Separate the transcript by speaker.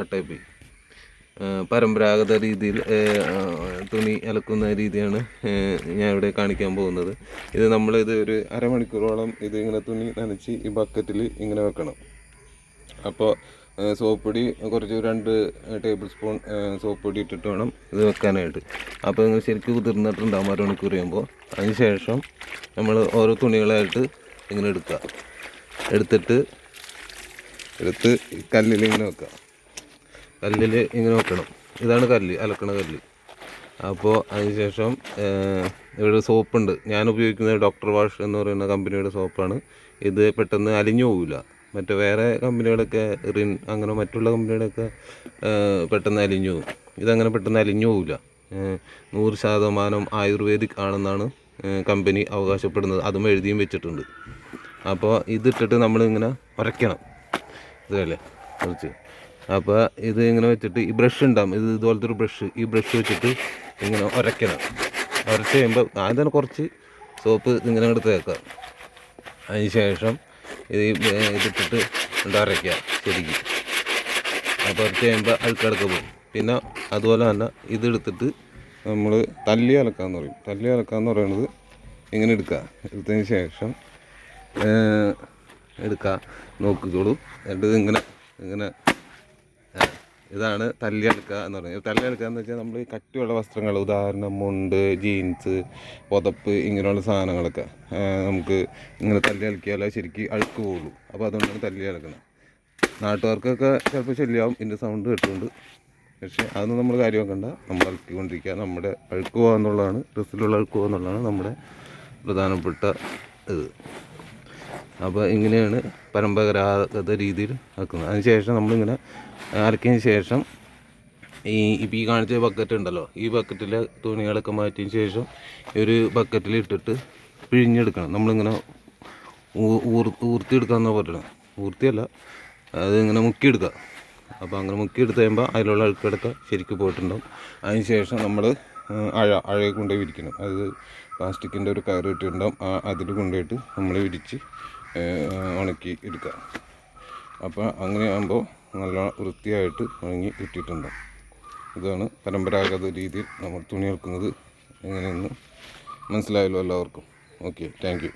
Speaker 1: കട്ടായിപ്പോയി ആ, പരമ്പരാഗത രീതിയിൽ തുണി അലക്കുന്ന രീതിയാണ് ഞാൻ ഇവിടെ കാണിക്കാൻ പോകുന്നത്. ഇത് നമ്മൾ ഇത് ഒരു അരമണിക്കൂറോളം ഇത് ഇങ്ങനെ തുണി നനച്ച് ഈ ബക്കറ്റിൽ ഇങ്ങനെ വെക്കണം. അപ്പോൾ സോപ്പ് പൊടി കുറച്ച് രണ്ട് ടേബിൾ സ്പൂൺ സോപ്പ് പൊടി ഇട്ടിട്ട് വേണം ഇത് വെക്കാനായിട്ട്. അപ്പോൾ നിങ്ങൾ ശരിക്കും കുതിർന്നിട്ടുണ്ടാകും അരമണിക്കൂർ കഴിയുമ്പോൾ. അതിന് ശേഷം നമ്മൾ ഓരോ തുണികളായിട്ട് ഇങ്ങനെ എടുക്കുക. എടുത്തിട്ട് എടുത്ത് കല്ലിൽ ഇങ്ങനെ വെക്കുക. കല്ലിൽ ഇങ്ങനെ വെക്കണം. ഇതാണ് കല്ല് അലക്കണ കല്ല്. അപ്പോൾ അതിനുശേഷം ഇവിടെ സോപ്പുണ്ട്. ഞാൻ ഉപയോഗിക്കുന്നത് ഡോക്ടർ വാഷ് എന്ന് പറയുന്ന കമ്പനിയുടെ സോപ്പാണ്. ഇത് പെട്ടെന്ന് അലിഞ്ഞു പോകില്ല മറ്റേ വേറെ കമ്പനികളൊക്കെ റിൻ അങ്ങനെ മറ്റുള്ള കമ്പനികളൊക്കെ പെട്ടെന്ന് അലിഞ്ഞു പോകും. ഇതങ്ങനെ പെട്ടെന്ന് അലിഞ്ഞു പോകില്ല നൂറ് ശതമാനം ആയുർവേദിക് ആണെന്നാണ് കമ്പനി അവകാശപ്പെടുന്നത്. അതും എഴുതിയും വെച്ചിട്ടുണ്ട്. അപ്പോൾ ഇതിട്ടിട്ട് നമ്മളിങ്ങനെ ഉരയ്ക്കണം ഇതല്ലേ? കുറച്ച്. അപ്പോൾ ഇത് ഇങ്ങനെ വെച്ചിട്ട് ഈ ബ്രഷ് ഉണ്ടാവും. ഇത് ഇതുപോലത്തെ ഒരു ബ്രഷ് ഈ ബ്രഷ് വെച്ചിട്ട് ഇങ്ങനെ ഉരയ്ക്കണം ഉരച്ച് കഴിയുമ്പോൾ ആദ്യം തന്നെ കുറച്ച് സോപ്പ് ഇങ്ങനെ എടുത്ത് വെക്കാം അതിന് ശേഷം ഇത് ഇതിട്ടിട്ട് ഉണ്ട് അരയ്ക്കുക ശരിക്കും. അപ്പോൾ ഉരച്ച് കഴിയുമ്പോൾ അഴുക്കടക്ക് പോകും. പിന്നെ അതുപോലെ തന്നെ ഇതെടുത്തിട്ട് നമ്മൾ തല്ലി അലക്കാന്ന് പറയും. തല്ലി അലക്കാന്ന് പറയുന്നത് ഇങ്ങനെ എടുക്കുക. എടുത്തതിന് ശേഷം എടുക്കുക. നോക്കിക്കോളൂ. എന്നിട്ട് ഇങ്ങനെ ഇങ്ങനെ ഇതാണ് തല്ലിയെടുക്കുക എന്ന് പറയുന്നത്. തല്ലിയെടുക്കുക എന്ന് വെച്ചാൽ നമ്മൾ കട്ടിയുള്ള വസ്ത്രങ്ങൾ ഉദാഹരണം മുണ്ട് ജീൻസ് പുതപ്പ് ഇങ്ങനെയുള്ള സാധനങ്ങളൊക്കെ നമുക്ക് ഇങ്ങനെ തല്ലി അലക്കിയാലേ ശരിക്കും അഴുക്ക് പോകുള്ളൂ അപ്പോൾ അതുകൊണ്ടാണ് തല്ലി അലക്കുന്നത്. നാട്ടുകാർക്കൊക്കെ ചിലപ്പോൾ ശല്യമാവും. ഇതിന്റെ സൗണ്ട് കേട്ടുകൊണ്ട് പക്ഷേ അതൊന്നും നമ്മൾ കാര്യമാക്കണ്ട നമ്മൾ അലക്കിക്കൊണ്ടിരിക്കുക. നമ്മുടെ അഴുക്ക് പോകുക എന്നുള്ളതാണ് ഡ്രസ്സിലുള്ള അഴുക്ക് പോകുക എന്നുള്ളതാണ് നമ്മുടെ പ്രധാനപ്പെട്ട ഇത്. അപ്പോൾ ഇങ്ങനെയാണ് പരമ്പരാഗത രീതിയിൽ ആക്കുന്നത്. അതിനുശേഷം നമ്മളിങ്ങനെ അരക്കിയതിന് ശേഷം ഈ ഇപ്പോൾ ഈ കാണിച്ച ബക്കറ്റ് ഉണ്ടല്ലോ ഈ ബക്കറ്റിലെ തുണികളൊക്കെ മാറ്റിയതിന് ശേഷം ഒരു ബക്കറ്റിൽ ഇട്ടിട്ട് പിഴിഞ്ഞെടുക്കണം. നമ്മളിങ്ങനെ ഊർ ഊർത്തിയെടുക്കാമെന്നാണ് പറയുന്നത്. ഊർത്തിയല്ല അത് ഇങ്ങനെ മുക്കിയെടുക്കുക. അപ്പോൾ അങ്ങനെ മുക്കിയെടുത്ത് കഴിയുമ്പോൾ അതിലുള്ള അഴുക്കടക്കം ശരിക്കും പോയിട്ടുണ്ടാവും. അതിന് ശേഷം നമ്മൾ അഴ അഴയെ കൊണ്ടുപോയി വിരിക്കണം. അത് പ്ലാസ്റ്റിക്കിന്റെ ഒരു കയറ് കിട്ടിയിട്ടുണ്ടാവും. അതിൽ കൊണ്ടുപോയിട്ട് നമ്മൾ വിരിച്ച് ഉണക്കി എടുക്കുക. അപ്പോൾ അങ്ങനെ ആകുമ്പോൾ നല്ല വൃത്തിയായിട്ട് ഉണങ്ങി കിട്ടിയിട്ടുണ്ടാവും ഇതാണ് പരമ്പരാഗത രീതിയിൽ നമ്മൾ തുണി എടുക്കുന്നത്. എങ്ങനെയെന്ന് മനസ്സിലായല്ലോ എല്ലാവർക്കും. Okay thank